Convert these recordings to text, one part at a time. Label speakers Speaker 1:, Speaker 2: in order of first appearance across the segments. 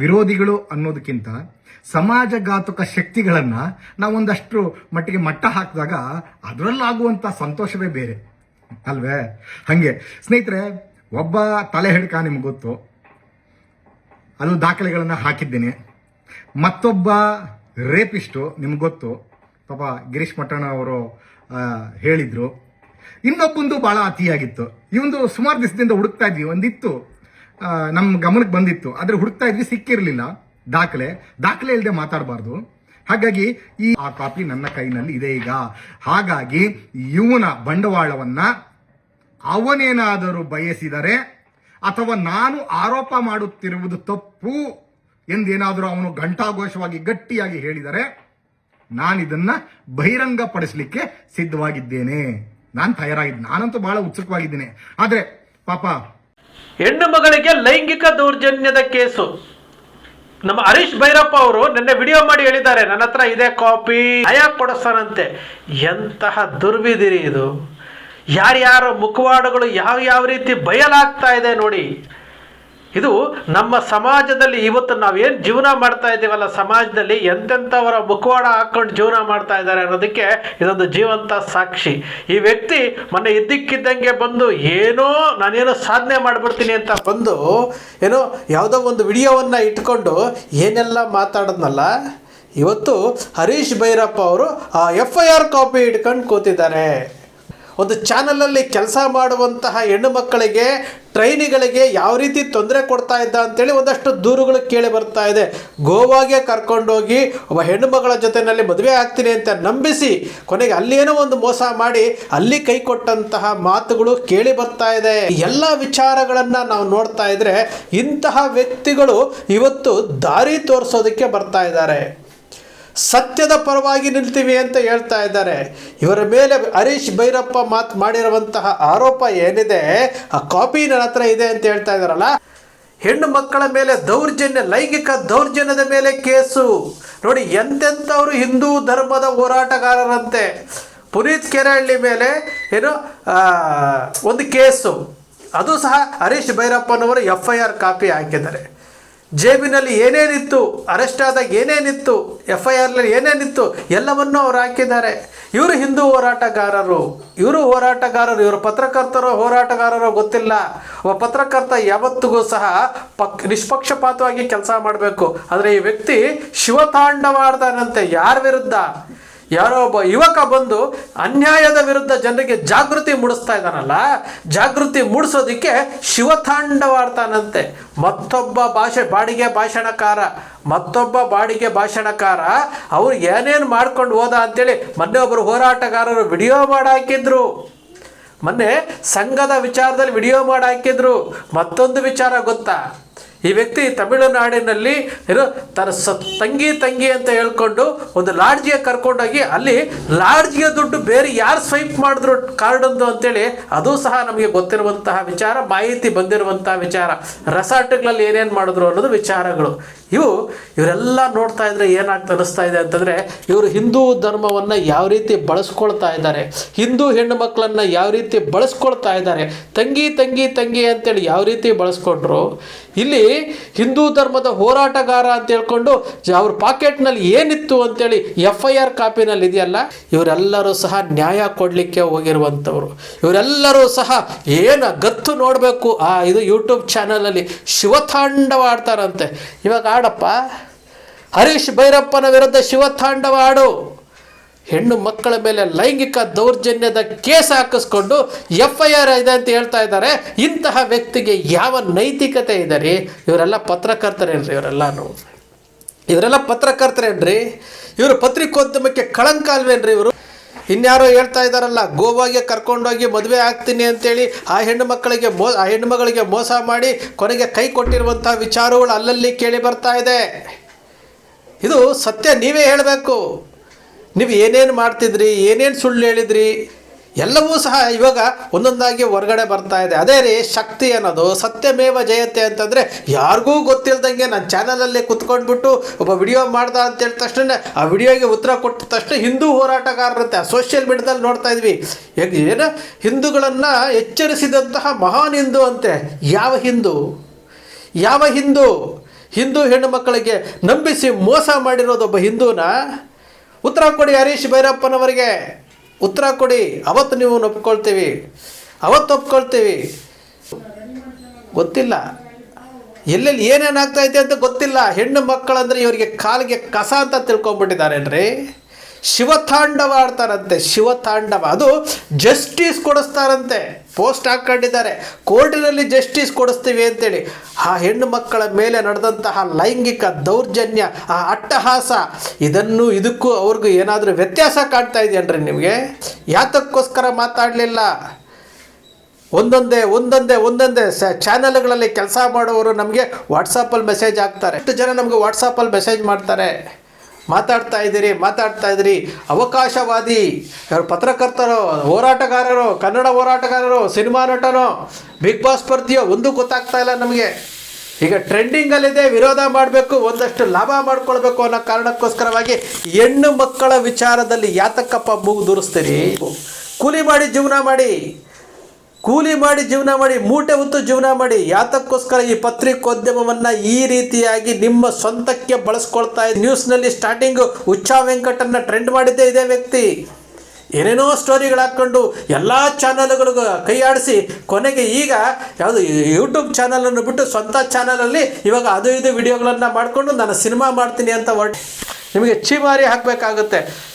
Speaker 1: ವಿರೋಧಿಗಳು ಅನ್ನೋದಕ್ಕಿಂತ ಸಮಾಜಘಾತಕ ಶಕ್ತಿಗಳನ್ನ ನಾವೊಂದಷ್ಟು ಮಟ್ಟಿಗೆ ಮಟ್ಟ ಹಾಕಿದಾಗ ಅದರಲ್ಲಾಗುವಂತ ಸಂತೋಷವೇ ಬೇರೆ. ಅಲ್ವೇ? ಹಂಗೆ. ಸ್ನೇಹಿತರೆ, ಒಬ್ಬ ತಲೆ ಹಿಡ್ಕ ನಿಮ್ಗೆ ಗೊತ್ತು. ಅದು ದಾಖಲೆಗಳನ್ನು ಹಾಕಿದ್ದೇನೆ. ಮತ್ತೊಬ್ಬ ರೇಪಿಸ್ಟು ನಿಮ್ಗೆ ಗೊತ್ತು. ಪಾಪ ಗಿರೀಶ್ ಮಟ್ಟಣ್ಣ ಅವರು ಹೇಳಿದ್ರು. ಇನ್ನೊಬ್ಬಂದು ಬಹಳ ಅತಿಯಾಗಿತ್ತು. ಇವೊಂದು ಸುಮಾರು ದಿವಸದಿಂದ ಹುಡುಕ್ತಾ ಇದ್ವಿ. ಒಂದಿತ್ತು. ನಮ್ಮ ಗಮನಕ್ಕೆ ಬಂದಿತ್ತು. ಆದರೆ ಹುಡುಕ್ತಾ ಇದ್ವಿ, ಸಿಕ್ಕಿರಲಿಲ್ಲ. ದಾಖಲೆ. ದಾಖಲೆ ಇಲ್ಲದೆ ಮಾತಾಡಬಾರ್ದು. ಹಾಗಾಗಿ ಈ ಆ ಕಾಪಿ ನನ್ನ ಕೈನಲ್ಲಿ ಇದೆ ಈಗ. ಹಾಗಾಗಿ ಇವನ ಬಂಡವಾಳವನ್ನ ಅವನೇನಾದರೂ ಬಯಸಿದರೆ ಅಥವಾ ನಾನು ಆರೋಪ ಮಾಡುತ್ತಿರುವುದು ತಪ್ಪು ಎಂದೇನಾದರೂ ಅವನು ಘಂಟಾಘೋಷವಾಗಿ ಗಟ್ಟಿಯಾಗಿ ಹೇಳಿದರೆ ನಾನಿದನ್ನ ಬಹಿರಂಗಪಡಿಸಲಿಕ್ಕೆ ಸಿದ್ಧವಾಗಿದ್ದೇನೆ. ನಾನು ತಯಾರಾಗಿದ್ದೆ ನಾನಂತೂ ಬಹಳ ಉತ್ಸುಕವಾಗಿದ್ದೇನೆ. ಆದರೆ ಪಾಪ
Speaker 2: ಹೆಣ್ಣು ಮಗಳಿಗೆ ಲೈಂಗಿಕ ದೌರ್ಜನ್ಯದ ಕೇಸು. ನಮ್ಮ ಹರೀಶ್ ಭೈರಪ್ಪ ಅವರು ನಿನ್ನೆ ವಿಡಿಯೋ ಮಾಡಿ ಹೇಳಿದ್ದಾರೆ, ನನ್ನ ಹತ್ರ ಇದೆ ಕಾಪಿ, ನ್ಯಾಯ ಕೊಡಿಸ್ತಾನಂತೆ ಎಂತಹ ದುರ್ವಿದಿರಿ ಇದು. ಯಾರ್ಯಾರ ಮುಖವಾಡಗಳು ಯಾವ ಯಾವ ರೀತಿ ಬಯಲಾಗ್ತಾ ಇದೆ ನೋಡಿ. ಇದು ನಮ್ಮ ಸಮಾಜದಲ್ಲಿ ಇವತ್ತು ನಾವೇನು ಜೀವನ ಮಾಡ್ತಾ ಇದ್ದೀವಲ್ಲ, ಸಮಾಜದಲ್ಲಿ ಎಂತೆಂಥವರ ಮುಖವಾಡ ಹಾಕ್ಕೊಂಡು ಜೀವನ ಮಾಡ್ತಾ ಇದ್ದಾರೆ ಅನ್ನೋದಕ್ಕೆ ಇದೊಂದು ಜೀವಂತ ಸಾಕ್ಷಿ. ಈ ವ್ಯಕ್ತಿ ಮೊನ್ನೆ ಇದ್ದಕ್ಕಿದ್ದಂಗೆ ಬಂದು ಏನೋ ನಾನೇನೋ ಸಾಧನೆ ಮಾಡಿಬಿಡ್ತೀನಿ ಅಂತ ಬಂದು ಏನೋ ಯಾವುದೋ ಒಂದು ವಿಡಿಯೋವನ್ನು ಇಟ್ಕೊಂಡು ಏನೆಲ್ಲ ಮಾತಾಡೋದ್ನಲ್ಲ, ಇವತ್ತು ಹರೀಶ್ ಭೈರಪ್ಪ ಅವರು ಆ ಎಫ್ ಐ ಆರ್ ಕಾಪಿ ಇಟ್ಕೊಂಡು ಕೂತಿದ್ದಾರೆ ಒಂದು ಚಾನಲಲ್ಲಿ ಕೆಲಸ ಮಾಡುವಂತಹ ಹೆಣ್ಣು ಮಕ್ಕಳಿಗೆ, ಟ್ರೈನಿಗಳಿಗೆ ಯಾವ ರೀತಿ ತೊಂದರೆ ಕೊಡ್ತಾ ಇದ್ದ ಅಂತೇಳಿ ಒಂದಷ್ಟು ದೂರುಗಳು ಕೇಳಿ ಬರ್ತಾ ಇದೆ. ಗೋವಾಗೆ ಕರ್ಕೊಂಡೋಗಿ ಒಬ್ಬ ಹೆಣ್ಣು ಮಗಳ ಜೊತೆಯಲ್ಲಿ ಮದುವೆ ಆಗ್ತೀನಿ ಅಂತ ನಂಬಿಸಿ ಕೊನೆಗೆ ಅಲ್ಲೇನೋ ಒಂದು ಮೋಸ ಮಾಡಿ ಅಲ್ಲಿ ಕೈ ಕೊಟ್ಟಂತಹ ಮಾತುಗಳು ಕೇಳಿ ಬರ್ತಾ ಇದೆ. ಎಲ್ಲ ವಿಚಾರಗಳನ್ನು ನಾವು ನೋಡ್ತಾ ಇದ್ರೆ ಇಂತಹ ವ್ಯಕ್ತಿಗಳು ಇವತ್ತು ದಾರಿ ತೋರಿಸೋದಕ್ಕೆ ಬರ್ತಾ ಇದ್ದಾರೆ. ಸತ್ಯದ ಪರವಾಗಿ ನಿಲ್ತೀವಿ ಅಂತ ಹೇಳ್ತಾ ಇದ್ದಾರೆ. ಇವರ ಮೇಲೆ ಹರೀಶ್ ಭೈರಪ್ಪ ಮಾತು ಮಾಡಿರುವಂತಹ ಆರೋಪ ಏನಿದೆ, ಆ ಕಾಪಿ ನನ್ನ ಹತ್ರ ಇದೆ ಅಂತ ಹೇಳ್ತಾ ಇದ್ದಾರಲ್ಲ? ಹೆಣ್ಣು ಮಕ್ಕಳ ಮೇಲೆ ದೌರ್ಜನ್ಯ, ಲೈಂಗಿಕ ದೌರ್ಜನ್ಯದ ಮೇಲೆ ಕೇಸು. ನೋಡಿ, ಎಂತೆಂಥವ್ರು ಹಿಂದೂ ಧರ್ಮದ ಹೋರಾಟಗಾರರಂತೆ. ಪುನೀತ್ ಕೆರೆಹಳ್ಳಿ ಮೇಲೆ ಏನು ಒಂದು ಕೇಸು. ಅದು ಸಹ ಹರೀಶ್ ಭೈರಪ್ಪನವರು ಎಫ್ ಐ ಆರ್ ಕಾಪಿ ಹಾಕಿದ್ದಾರೆ. ಜೇಬಿನಲ್ಲಿ ಏನೇನಿತ್ತು ಅರೆಸ್ಟ್ ಆದಾಗ ಏನೇನಿತ್ತು ಎಫ್ ಐ ಆರ್ನಲ್ಲಿ ಏನೇನಿತ್ತು ಎಲ್ಲವನ್ನೂ ಅವರು ಹಾಕಿದ್ದಾರೆ. ಇವರು ಹಿಂದೂ ಹೋರಾಟಗಾರರು. ಇವರು ಹೋರಾಟಗಾರರು, ಇವರು ಪತ್ರಕರ್ತರು ಹೋರಾಟಗಾರರು ಗೊತ್ತಿಲ್ಲ. ಒಬ್ಬ ಪತ್ರಕರ್ತ ಯಾವತ್ತಿಗೂ ಸಹ ಪಕ್, ನಿಷ್ಪಕ್ಷಪಾತವಾಗಿ ಕೆಲಸ ಮಾಡಬೇಕು. ಆದರೆ ಈ ವ್ಯಕ್ತಿ ಶಿವತಾಂಡವಾಡ್ತಾನಂತೆ ಯಾರ ವಿರುದ್ಧ? ಯಾರೋ ಒಬ್ಬ ಯುವಕ ಬಂದು ಅನ್ಯಾಯದ ವಿರುದ್ಧ ಜನರಿಗೆ ಜಾಗೃತಿ ಮೂಡಿಸ್ತಾ ಇದ್ದಾನಲ್ಲ, ಜಾಗೃತಿ ಮೂಡಿಸೋದಕ್ಕೆ ಶಿವತಾಂಡವಾಡ್ತಾನಂತೆ. ಮತ್ತೊಬ್ಬ ಭಾಷೆ, ಬಾಡಿಗೆ ಭಾಷಣಕಾರ, ಮತ್ತೊಬ್ಬ ಬಾಡಿಗೆ ಭಾಷಣಕಾರ, ಅವ್ರು ಏನೇನು ಮಾಡ್ಕೊಂಡು ಹೋದ ಅಂತೇಳಿ ಮೊನ್ನೆ ಒಬ್ಬರು ಹೋರಾಟಗಾರರು ವಿಡಿಯೋ ಮಾಡಿ ಹಾಕಿದ್ರು ಮೊನ್ನೆ ಸಂಘದ ವಿಚಾರದಲ್ಲಿ ವಿಡಿಯೋ ಮಾಡಿ ಹಾಕಿದ್ರು ಮತ್ತೊಂದು ವಿಚಾರ ಗೊತ್ತಾ? ಈ ವ್ಯಕ್ತಿ ತಮಿಳುನಾಡಿನಲ್ಲಿ ಏನು ತನ್ನ ಸ ತಂಗಿ ತಂಗಿ ಅಂತ ಹೇಳ್ಕೊಂಡು ಒಂದು ಲಾಡ್ಜಿಗೆ ಕರ್ಕೊಂಡೋಗಿ ಅಲ್ಲಿ ಲಾಡ್ಜಿಗೆ ದುಡ್ಡು ಬೇರೆ ಯಾರು ಸ್ವೈಪ್ ಮಾಡಿದ್ರು ಕಾರ್ಡೊಂದು ಅಂತೇಳಿ ಅದು ಸಹ ನಮಗೆ ಗೊತ್ತಿರುವಂತಹ ವಿಚಾರ, ಮಾಹಿತಿ ಬಂದಿರುವಂತಹ ವಿಚಾರ. ರೆಸಾರ್ಟ್ಗಳಲ್ಲಿ ಏನೇನು ಮಾಡಿದ್ರು ಅನ್ನೋದು ವಿಚಾರಗಳು. ಇವು ಇವರೆಲ್ಲ ನೋಡ್ತಾ ಇದ್ರೆ ಏನಾಗ್ತಾ ಅನಿಸ್ತಾ ಇದೆ ಅಂತಂದರೆ ಇವರು ಹಿಂದೂ ಧರ್ಮವನ್ನು ಯಾವ ರೀತಿ ಬಳಸ್ಕೊಳ್ತಾ ಇದ್ದಾರೆ, ಹಿಂದೂ ಹೆಣ್ಣು ಮಕ್ಕಳನ್ನು ಯಾವ ರೀತಿ ಬಳಸ್ಕೊಳ್ತಾ ಇದ್ದಾರೆ, ತಂಗಿ ತಂಗಿ ತಂಗಿ ಅಂತೇಳಿ ಯಾವ ರೀತಿ ಬಳಸ್ಕೊಂಡ್ರು, ಇಲ್ಲಿ ಹಿಂದೂ ಧರ್ಮದ ಹೋರಾಟಗಾರ ಅಂತ ಹೇಳ್ಕೊಂಡು ಅವ್ರ ಪಾಕೆಟ್ನಲ್ಲಿ ಏನಿತ್ತು ಅಂತೇಳಿ ಎಫ್ ಐ ಆರ್ ಕಾಪಿನಲ್ಲಿ ಇದೆಯಲ್ಲ, ಇವರೆಲ್ಲರೂ ಸಹ ನ್ಯಾಯ ಕೊಡಲಿಕ್ಕೆ ಹೋಗಿರುವಂಥವ್ರು. ಇವರೆಲ್ಲರೂ ಸಹ ಏನು ಗತ್ತು ನೋಡಬೇಕು ಆ ಇದು ಯೂಟ್ಯೂಬ್ ಚಾನಲಲ್ಲಿ ಶಿವತಾಂಡವಾಡ್ತಾರಂತೆ. ಇವಾಗ ಆಡಪ್ಪ, ಹರೀಶ್ ಭೈರಪ್ಪನ ವಿರುದ್ಧ ಶಿವತಾಂಡವ ಆಡು ಹೆಣ್ಣು ಮಕ್ಕಳ ಮೇಲೆ ಲೈಂಗಿಕ ದೌರ್ಜನ್ಯದ ಕೇಸ್ ಹಾಕಿಸ್ಕೊಂಡು ಎಫ್ ಐ ಆರ್ ಇದೆ ಅಂತ ಹೇಳ್ತಾ ಇದ್ದಾರೆ. ಇಂತಹ ವ್ಯಕ್ತಿಗೆ ಯಾವ ನೈತಿಕತೆ ಇದೆ ರೀ ಇವರೆಲ್ಲ ಪತ್ರಕರ್ತರೇನ್ರಿ ಇವರೆಲ್ಲಾನು? ಇವರೆಲ್ಲ ಪತ್ರಕರ್ತರೇನ್ರಿ? ಇವರು ಪತ್ರಿಕೋದ್ಯಮಕ್ಕೆ ಕಳಂಕ ಅಲ್ವೇನ್ರಿ ಇವರು? ಇನ್ಯಾರೋ ಹೇಳ್ತಾ ಇದ್ದಾರಲ್ಲ, ಗೋವಾಗೆ ಕರ್ಕೊಂಡೋಗಿ ಮದುವೆ ಆಗ್ತೀನಿ ಅಂತೇಳಿ ಆ ಹೆಣ್ಣು ಮಕ್ಕಳಿಗೆ ಮೋ, ಆ ಹೆಣ್ಣು ಮಗಳಿಗೆ ಮೋಸ ಮಾಡಿ ಕೊನೆಗೆ ಕೈ ಕೊಟ್ಟಿರುವಂಥ ವಿಚಾರಗಳು ಅಲ್ಲಲ್ಲಿ ಕೇಳಿ ಬರ್ತಾ ಇದೆ. ಇದು ಸತ್ಯ ನೀವೇ ಹೇಳಬೇಕು. ನೀವು ಏನೇನು ಮಾಡ್ತಿದ್ರಿ, ಏನೇನು ಸುಳ್ಳು ಹೇಳಿದ್ರಿ, ಎಲ್ಲವೂ ಸಹ ಇವಾಗ ಒಂದೊಂದಾಗಿ ಹೊರಗಡೆ ಬರ್ತಾ ಇದೆ. ಅದೇ ರೀ, ಶಕ್ತಿ ಅನ್ನೋದು, ಸತ್ಯಮೇವ ಜಯತೆ ಅಂತಂದರೆ ಯಾರಿಗೂ ಗೊತ್ತಿಲ್ದಂಗೆ ನನ್ನ ಚಾನಲಲ್ಲಿ ಕುತ್ಕೊಂಡ್ಬಿಟ್ಟು ಒಬ್ಬ ವಿಡಿಯೋ ಮಾಡ್ದ ಅಂತ ಹೇಳಿದ ತಕ್ಷಣ ಆ ವಿಡಿಯೋಗೆ ಉತ್ತರ ಕೊಟ್ಟ ತಕ್ಷಣ ಹಿಂದೂ ಹೋರಾಟಗಾರರಂತೆ ಆ ಸೋಷಿಯಲ್ ಮೀಡಿಯಾದಲ್ಲಿ ನೋಡ್ತಾ ಇದ್ವಿ. ಏನು? ಹಿಂದೂಗಳನ್ನು ಎಚ್ಚರಿಸಿದಂತಹ ಮಹಾನ್ ಹಿಂದೂ ಅಂತೆ. ಯಾವ ಹಿಂದೂ? ಯಾವ ಹಿಂದೂ? ಹಿಂದೂ ಹೆಣ್ಣು ಮಕ್ಕಳಿಗೆ ನಂಬಿಸಿ ಮೋಸ ಮಾಡಿರೋದೊಬ್ಬ ಹಿಂದೂನ? ಉತ್ತರ ಕೊಡಿ ಹರೀಶ್ ಭೈರಪ್ಪನವರಿಗೆ. ಉತ್ತರ ಕೊಡಿ, ಅವತ್ತು ನೀವು ಒಪ್ಕೊಳ್ತೀವಿ. ಅವತ್ತು ಒಪ್ಕೊಳ್ತೀವಿ. ಗೊತ್ತಿಲ್ಲ. ಎಲ್ಲೆಲ್ಲಿ ಏನೇನಾಗ್ತಾ ಐತೆ ಅಂತ ಗೊತ್ತಿಲ್ಲ. ಹೆಣ್ಣು ಮಕ್ಕಳಂದ್ರೆ ಇವರಿಗೆ ಕಾಲಿಗೆ ಕಸ ಅಂತ ತಿಳ್ಕೊಂಡ್ಬಿಟ್ಟಿದ್ದಾರೇನ್ರಿ? ಶಿವತಾಂಡವ ಆಡ್ತಾರಂತೆ ಶಿವತಾಂಡವ. ಅದು ಜಸ್ಟಿಸ್ ಕೊಡಿಸ್ತಾರಂತೆ. ಪೋಸ್ಟ್ ಹಾಕೊಂಡಿದ್ದಾರೆ ಕೋರ್ಟಿನಲ್ಲಿ ಜಸ್ಟಿಸ್ ಕೊಡಿಸ್ತೀವಿ ಅಂತೇಳಿ. ಆ ಹೆಣ್ಣು ಮಕ್ಕಳ ಮೇಲೆ ನಡೆದಂತಹ ಲೈಂಗಿಕ ದೌರ್ಜನ್ಯ, ಆ ಅಟ್ಟಹಾಸ, ಇದನ್ನು ಇದಕ್ಕೂ ಅವ್ರಿಗೂ ಏನಾದರೂ ವ್ಯತ್ಯಾಸ ಕಾಣ್ತಾ ಇದೆಯನ್ರಿ ನಿಮಗೆ? ಯಾತಕ್ಕೋಸ್ಕರ ಮಾತಾಡಲಿಲ್ಲ? ಒಂದೊಂದೇ ಒಂದೊಂದೇ ಒಂದೊಂದೇ ಸ ಚಾನಲ್ಗಳಲ್ಲಿ ಕೆಲಸ ಮಾಡುವವರು ನಮಗೆ ವಾಟ್ಸಪ್ಪಲ್ಲಿ ಮೆಸೇಜ್ ಹಾಕ್ತಾರೆ. ಎಷ್ಟು ಜನ ನಮಗೆ ವಾಟ್ಸಪ್ಪಲ್ಲಿ ಮೆಸೇಜ್ ಮಾಡ್ತಾರೆ? ಮಾತಾಡ್ತಾ ಇದ್ದೀರಿ ಮಾತಾಡ್ತಾ ಇದ್ದೀರಿ. ಅವಕಾಶವಾದಿ, ಪತ್ರಕರ್ತರು, ಹೋರಾಟಗಾರರು, ಕನ್ನಡ ಹೋರಾಟಗಾರರು, ಸಿನಿಮಾ ನಟನೋ ಬಿಗ್ ಬಾಸ್ ಸ್ಪರ್ಧಿಯೋ, ಒಂದು ಗೊತ್ತಾಗ್ತಾ ಇಲ್ಲ ನಮಗೆ. ಈಗ ಟ್ರೆಂಡಿಂಗಲ್ಲಿದೆ ವಿರೋಧ ಮಾಡಬೇಕು, ಒಂದಷ್ಟು ಲಾಭ ಮಾಡ್ಕೊಳ್ಬೇಕು ಅನ್ನೋ ಕಾರಣಕ್ಕೋಸ್ಕರವಾಗಿ ಹೆಣ್ಣು ಮಕ್ಕಳ ವಿಚಾರದಲ್ಲಿ ಯಾತಕ್ಕಪ್ಪ ಮೂಗು ದೂರಿಸ್ತೀರಿ? ಕೂಲಿ ಮಾಡಿ ಜೀವನ ಮಾಡಿ. ಕೂಲಿ ಮಾಡಿ ಜೀವನ ಮಾಡಿ, ಮೂಟೆ ಹೊತ್ತು ಜೀವನ ಮಾಡಿ, ಯಾತಕ್ಕೋಸ್ಕರ ಈ ಪತ್ರಿಕೋದ್ಯಮವನ್ನು ಈ ರೀತಿಯಾಗಿ ನಿಮ್ಮ ಸ್ವಂತಕ್ಕೆ ಬಳಸ್ಕೊಳ್ತಾ ಇದೆ ನ್ಯೂಸ್ನಲ್ಲಿ ಸ್ಟಾರ್ಟಿಂಗು ಉಚ್ಚಾ ವೆಂಕಟನ್ನ ಟ್ರೆಂಡ್ ಮಾಡಿದ್ದೇ ಇದೇ ವ್ಯಕ್ತಿ. ಏನೇನೋ ಸ್ಟೋರಿಗಳು ಹಾಕ್ಕೊಂಡು ಎಲ್ಲ ಚಾನಲ್ಗಳಿಗೂ ಆಡಿಸಿ, ಕೊನೆಗೆ ಈಗ ಯಾವುದು ಯೂಟ್ಯೂಬ್ ಚಾನಲನ್ನು ಬಿಟ್ಟು ಸ್ವಂತ ಚಾನಲಲ್ಲಿ ಇವಾಗ ಅದು ಇದು ವಿಡಿಯೋಗಳನ್ನು ಮಾಡಿಕೊಂಡು ನಾನು ಸಿನಿಮಾ ಮಾಡ್ತೀನಿ ಅಂತ ಹೊರಟು ನಿಮಗೆ ಚೀಮಾರಿ ಹಾಕಬೇಕಾಗುತ್ತೆ.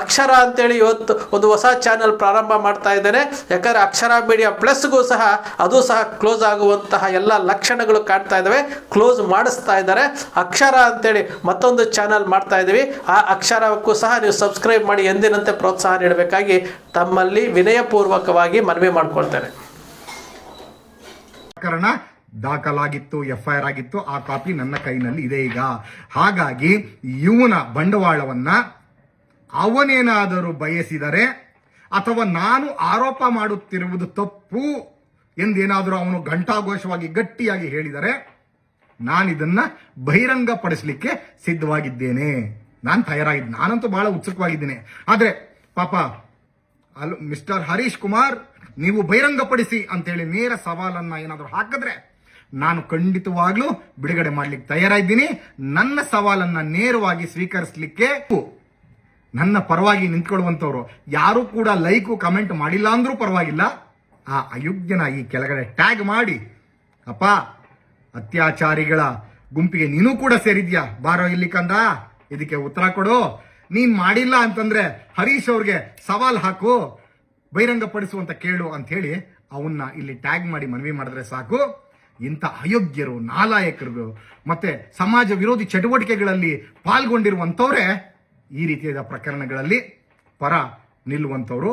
Speaker 2: ಅಕ್ಷರ ಅಂತೇಳಿ ಇವತ್ತು ಒಂದು ಹೊಸ ಚಾನಲ್ ಪ್ರಾರಂಭ ಮಾಡ್ತಾ ಇದ್ದೇನೆ. ಯಾಕಂದರೆ ಅಕ್ಷರ ಮೀಡಿಯಾ ಪ್ಲಸ್ಗೂ ಸಹ ಅದು ಸಹ ಕ್ಲೋಸ್ ಆಗುವಂತಹ ಎಲ್ಲ ಲಕ್ಷಣಗಳು ಕಾಣ್ತಾ ಇದ್ದಾವೆ. ಕ್ಲೋಸ್ ಮಾಡಿಸ್ತಾ ಇದ್ದಾರೆ. ಅಕ್ಷರ ಅಂತೇಳಿ ಮತ್ತೊಂದು ಚಾನಲ್ ಮಾಡ್ತಾ ಇದ್ದೀವಿ. ಆ ಅಕ್ಷರಕ್ಕೂ ಸಹ ನೀವು ಸಬ್ಸ್ಕ್ರೈಬ್ ಮಾಡಿ ಎಂದಿನಂತೆ ಪ್ರೋತ್ಸಾಹ ನೀಡಬೇಕಾಗಿ ತಮ್ಮಲ್ಲಿ ವಿನಯಪೂರ್ವಕವಾಗಿ ಮನವಿ ಮಾಡ್ಕೊಳ್ತೇನೆ.
Speaker 1: ಪ್ರಕರಣ ದಾಖಲಾಗಿತ್ತು ಎಫ್ ಐ ಆರ್ ಆಗಿತ್ತು. ಆ ಕಾಪಿ ನನ್ನ ಕೈನಲ್ಲಿ ಇದೆ ಈಗ. ಹಾಗಾಗಿ ಇವನ ಬಂಡವಾಳವನ್ನ ಅವನೇನಾದರೂ ಬಯಸಿದರೆ ಅಥವಾ ನಾನು ಆರೋಪ ಮಾಡುತ್ತಿರುವುದು ತಪ್ಪು ಎಂದೇನಾದರೂ ಅವನು ಘಂಟಾಘೋಷವಾಗಿ ಗಟ್ಟಿಯಾಗಿ ಹೇಳಿದರೆ ನಾನಿದನ್ನ ಬಹಿರಂಗಪಡಿಸಲಿಕ್ಕೆ ಸಿದ್ಧವಾಗಿದ್ದೇನೆ. ನಾನು ತಯಾರಾಗಿದ್ದೆ ನಾನಂತೂ ಬಹಳ ಉತ್ಸುಕವಾಗಿದ್ದೇನೆ. ಆದರೆ ಪಾಪ ಅಲ್, ಮಿಸ್ಟರ್ ಹರೀಶ್ ಕುಮಾರ್, ನೀವು ಬಹಿರಂಗಪಡಿಸಿ ಅಂತೇಳಿ ನೇರ ಸವಾಲನ್ನ ಏನಾದರೂ ಹಾಕಿದ್ರೆ ನಾನು ಖಂಡಿತವಾಗ್ಲೂ ಬಿಡುಗಡೆ ಮಾಡ್ಲಿಕ್ಕೆ ತಯಾರಾಗಿದ್ದೀನಿ. ನನ್ನ ಸವಾಲನ್ನ ನೇರವಾಗಿ ಸ್ವೀಕರಿಸಲಿಕ್ಕೆ ನನ್ನ ಪರವಾಗಿ ನಿಂತ್ಕೊಳ್ಳುವಂಥವ್ರು ಯಾರೂ ಕೂಡ ಲೈಕು, ಕಮೆಂಟ್ ಮಾಡಿಲ್ಲ ಅಂದರೂ ಪರವಾಗಿಲ್ಲ. ಆ ಅಯೋಗ್ಯನ ಈ ಕೆಳಗಡೆ ಟ್ಯಾಗ್ ಮಾಡಿ, ಅಪ್ಪ, ಅತ್ಯಾಚಾರಿಗಳ ಗುಂಪಿಗೆ ನೀನು ಕೂಡ ಸೇರಿದ್ಯಾ? ಬಾರೋ ಇಲ್ಲಿ ಕಂದ, ಇದಕ್ಕೆ ಉತ್ತರ ಕೊಡು. ನೀನ್ ಮಾಡಿಲ್ಲ ಅಂತಂದ್ರೆ ಹರೀಶ್ ಅವ್ರಿಗೆ ಸವಾಲ್ ಹಾಕು, ಬಹಿರಂಗಪಡಿಸುವಂತ ಕೇಳು ಅಂತ ಹೇಳಿ ಅವನ್ನ ಇಲ್ಲಿ ಟ್ಯಾಗ್ ಮಾಡಿ ಮನವಿ ಮಾಡಿದ್ರೆ ಸಾಕು. ಇಂಥ ಅಯೋಗ್ಯರು, ನಾಲಾಯಕರು ಮತ್ತೆ ಸಮಾಜ ವಿರೋಧಿ ಚಟುವಟಿಕೆಗಳಲ್ಲಿ ಪಾಲ್ಗೊಂಡಿರುವಂತವ್ರೆ ಈ ರೀತಿಯಾದ ಪ್ರಕರಣಗಳಲ್ಲಿ ಪರ ನಿಲ್ಲುವಂಥವ್ರು